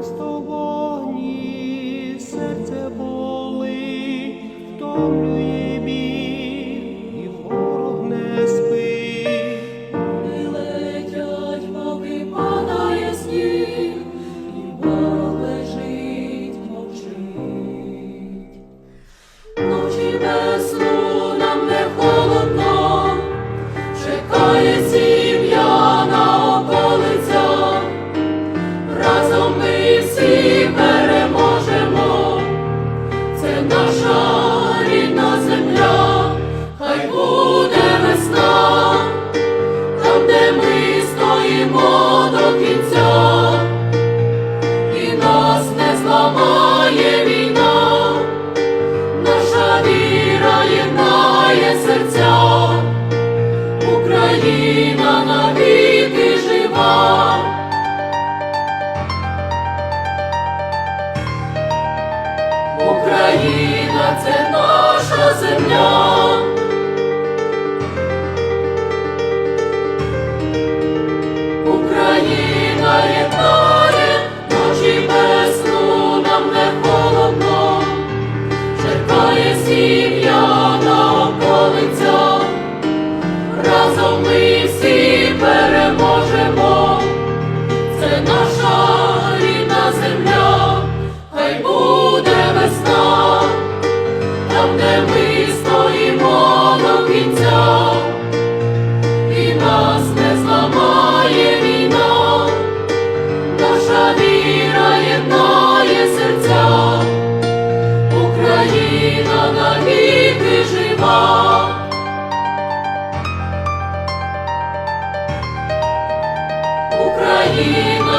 просто вогні, серце боли, втомлює біль, і ворог не спить. І летять, поки падає сніг, і ворог лежить, мовчить. Ночі без навіки жива. Україна це наша земля. Україна єдна. Україна навіки жива. Україна